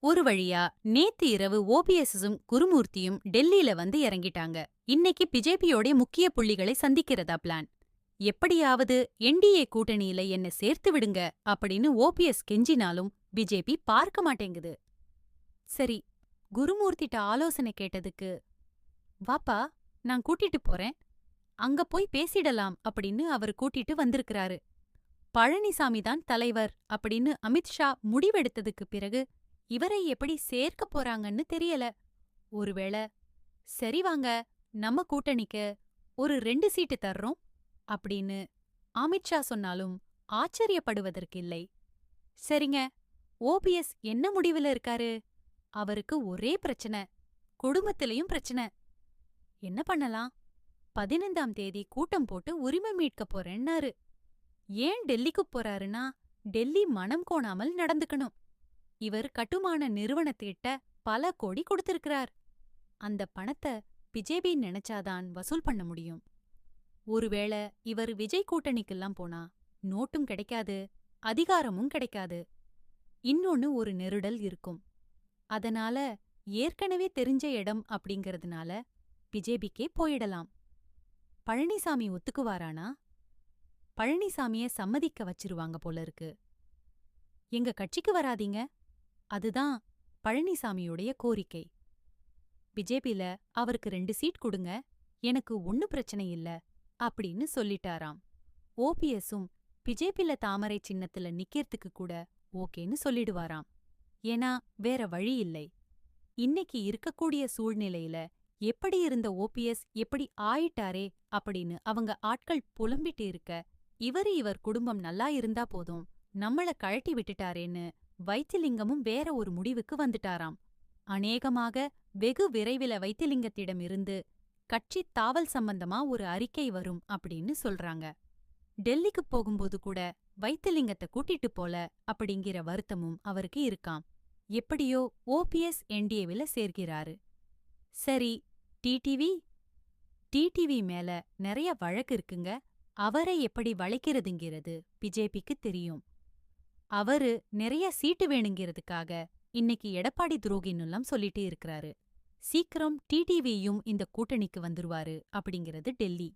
ஒரு வழியா நேத்து இரவு ஓபிஎஸ்ஸும் குருமூர்த்தியும் டெல்லியில வந்து இறங்கிட்டாங்க. இன்னைக்கு பிஜேபியோட முக்கிய புள்ளிகளை சந்திக்கிறதா பிளான். எப்படியாவது என்டிஏ கூட்டணியில என்ன சேர்த்து விடுங்க அப்படின்னு ஓபிஎஸ் கெஞ்சினாலும் பிஜேபி பார்க்க மாட்டேங்குது. சரி குருமூர்த்திட்ட ஆலோசனை கேட்டதுக்கு வாப்பா நான் கூட்டிட்டு போறேன். அங்க போய் பேசிடலாம் அப்படின்னு அவர் கூட்டிட்டு வந்திருக்கிறாரு. பழனிசாமி தான் தலைவர் அப்படின்னு அமித்ஷா முடிவெடுத்ததுக்கு பிறகு இவரை எப்படி சேர்க்க போறாங்கன்னு தெரியல. ஒருவேளை சரி வாங்க நம்ம கூட்டணிக்கு ஒரு ரெண்டு சீட்டு தர்றோம் அப்படின்னு அமித்ஷா சொன்னாலும் ஆச்சரியப்படுவதற்கில்லை. சரிங்க ஓபிஎஸ் என்ன முடிவுல இருக்காரு? அவருக்கு ஒரே பிரச்சனை குடும்பத்திலையும் பிரச்சனை. என்ன பண்ணலாம்? பதினைந்தாம் தேதி கூட்டம் போட்டு உரிமை மீட்க போறேன்னாரு. ஏன் டெல்லிக்கு போறாருன்னா டெல்லி மனம் கோணாமல் நடந்துக்கணும். இவர் கட்டுமான நிறுவனத்திட்ட பல கோடி கொடுத்திருக்கிறார். அந்த பணத்தை பிஜேபி நினைச்சாதான் வசூல் பண்ண முடியும். ஒருவேளை இவர் விஜய் கூட்டணிக்கெல்லாம் போனா நோட்டும் கிடைக்காது அதிகாரமும் கிடைக்காது. இன்னொன்னு ஒரு நெருடல் இருக்கும். அதனால ஏற்கனவே தெரிஞ்ச இடம் அப்படிங்கறதுனால பிஜேபிக்கே போயிடலாம். பழனிசாமி ஒத்துக்குவாரானா? பழனிசாமிய சம்மதிக்க வச்சிருவாங்க போல இருக்கு. எங்க கட்சிக்கு வராதீங்க. அதுதான் பழனிசாமியுடைய கோரிக்கை. பிஜேபில அவருக்கு ரெண்டு சீட் கொடுங்க எனக்கு ஒண்ணு பிரச்சனை இல்ல அப்படின்னு சொல்லிட்டாராம். ஓபிஎஸும் பிஜேபில தாமரை சின்னத்துல நிக்கிறதுக்கு கூட ஓகேன்னு சொல்லிடுவாராம். ஏன்னா வேற வழி இல்லை. இன்னைக்கு இருக்கக்கூடிய சூழ்நிலையில எப்படி இருந்த ஓபிஎஸ் எப்படி ஆயிட்டாரே அப்படின்னு அவங்க ஆட்கள் புலம்பிட்டு இருக்க இவரு இவர் குடும்பம் நல்லா இருந்தா போதும் நம்மள கழட்டி விட்டுட்டாரேன்னு வைத்திலிங்கமும் வேற ஒரு முடிவுக்கு வந்துட்டாராம். அநேகமாக வெகு விரைவில வைத்திலிங்கத்திடமிருந்து கட்சி தாவல் சம்பந்தமா ஒரு அறிக்கை வரும் அப்படின்னு சொல்றாங்க. டெல்லிக்கு போகும்போது கூட வைத்திலிங்கத்தை கூட்டிட்டு போல அப்படிங்கிற வருத்தமும் அவருக்கு இருக்காம். எப்படியோ ஓபிஎஸ் என்டிஏவில சேர்கிறாரு. சரி டிடிவி டிடிவி மேல நிறைய வழக்கு இருக்குங்க. அவரை எப்படி வளைக்கிறதுங்கிறது பிஜேபிக்கு தெரியும். அவரு நிறைய சீட்டு வேணுங்கிறதுக்காக இன்னைக்கு எடப்பாடி துரோகின்னுலாம் சொல்லிட்டு இருக்கிறாரு. சீக்கிரம் டிடிவியும் இந்த கூட்டணிக்கு வந்துருவாரு அப்படிங்கிறது டெல்லி.